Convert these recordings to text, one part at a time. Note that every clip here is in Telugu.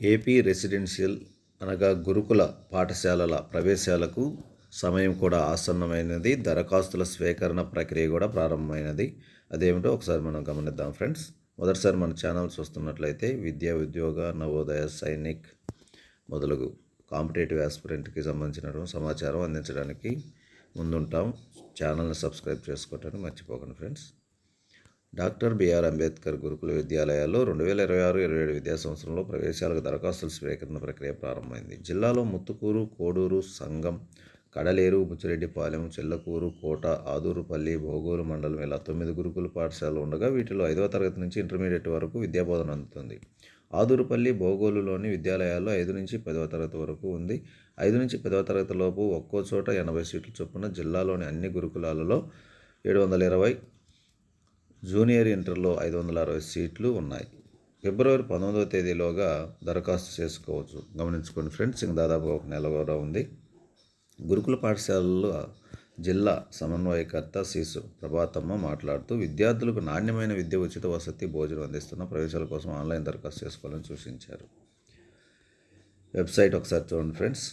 ఏపీ రెసిడెన్షియల్ అనగా గురుకుల పాఠశాలల ప్రవేశాలకు సమయం కూడా ఆసన్నమైనది. దరఖాస్తుల స్వీకరణ ప్రక్రియ కూడా ప్రారంభమైనది. అదేమిటో ఒకసారి మనం గమనిద్దాం ఫ్రెండ్స్. మొదటిసారి మన ఛానల్ చూస్తున్నట్లయితే విద్యా ఉద్యోగ నవోదయ సైనిక్ మొదలగు కాంపిటేటివ్ ఆస్పిరెంట్కి సంబంధించిన సమాచారం అందించడానికి ముందుంటాం. ఛానల్ని సబ్స్క్రైబ్ చేసుకోవటానికి మర్చిపోకండి ఫ్రెండ్స్. డాక్టర్ బిఆర్ అంబేద్కర్ గురుకుల విద్యాలయాల్లో రెండు వేల ఇరవై ఆరు ఇరవై ఏడు విద్యా సంవత్సరంలో ప్రవేశాలకు దరఖాస్తుల స్వీకరణ ప్రక్రియ ప్రారంభమైంది. జిల్లాలో ముత్తుకూరు కోడూరు సంగం కడలేరు బుచ్చిరెడ్డిపాలెం చెల్లకూరు కోట ఆదూరుపల్లి భోగూరు మండలం ఇలా తొమ్మిది గురుకుల పాఠశాలలు ఉండగా వీటిలో ఐదవ తరగతి నుంచి ఇంటర్మీడియట్ వరకు విద్యాబోధన అందుతుంది. ఆదూరుపల్లి భోగోలులోని విద్యాలయాల్లో ఐదు నుంచి పదవ తరగతి వరకు ఉంది. ఐదు నుంచి పదవ తరగతి లోపు ఒక్కో చోట ఎనభై సీట్ల చొప్పున జిల్లాలోని అన్ని గురుకులాలలో ఏడు వందల ఇరవై జూనియర్ ఇంటర్లో ఐదు వందల అరవై సీట్లు ఉన్నాయి. ఫిబ్రవరి పంతొమ్మిదవ తేదీలోగా దరఖాస్తు చేసుకోవచ్చు. గమనించుకోండి ఫ్రెండ్స్ ఇంక దాదాపు ఒక నెల కూడా ఉంది. గురుకుల పాఠశాలలో జిల్లా సమన్వయకర్త శిశు ప్రభాతమ్మ మాట్లాడుతూ విద్యార్థులకు నాణ్యమైన విద్య ఉచిత వసతి భోజనం అందిస్తున్న ప్రవేశాల కోసం ఆన్లైన్ దరఖాస్తు చేసుకోవాలని సూచించారు. వెబ్సైట్ ఒకసారి చూడండి ఫ్రెండ్స్.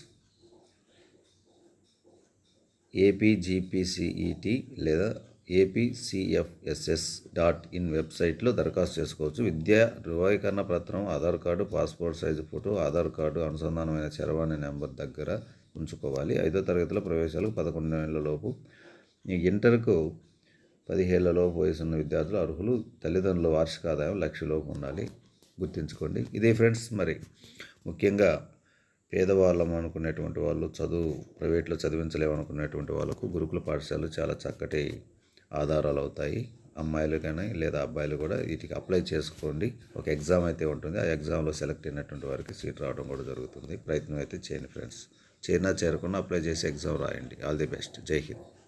ఏపీజీపీసీఈటీ లేదా ఏపీసీఎఫ్ఎస్ఎస్ డాట్ ఇన్ వెబ్సైట్లో దరఖాస్తు చేసుకోవచ్చు. విద్యా ధృవీకరణ పత్రం Aadhaar card passport size photo Aadhaar card అనుసంధానమైన చరవాణి నెంబర్ దగ్గర ఉంచుకోవాలి. ఐదో తరగతిలో ప్రవేశాలకు పదకొండు ఏళ్ళ లోపు. ఈ ఇంటర్కు పదిహేళ్ళ లోపు వయసున్న విద్యార్థులు అర్హులు. తల్లిదండ్రుల వార్షిక ఆదాయం లక్షలోపు ఉండాలి. గుర్తుంచుకోండి. ఇదే ఫ్రెండ్స్ మరి ముఖ్యంగా పేదవాళ్ళం అనుకునేటువంటి వాళ్ళు చదువు ప్రైవేట్లో చదివించలేము అనుకునేటువంటి వాళ్ళకు గురుకుల పాఠశాలలు చాలా చక్కటి ఆధారాలు అవుతాయి అమ్మాయిలు కానీ లేదా అబ్బాయిలు కూడా వీటికి అప్లై చేసుకోండి. ఒక ఎగ్జామ్ అయితే ఉంటుంది. ఆ ఎగ్జామ్లో సెలెక్ట్ అయినటువంటి వారికి సీట్ రావడం కూడా జరుగుతుంది. ప్రయత్నం అయితే చేయండి ఫ్రెండ్స్. చేరినా చేరకుండా అప్లై చేసి ఎగ్జామ్ రాయండి. All the best. జై హింద్.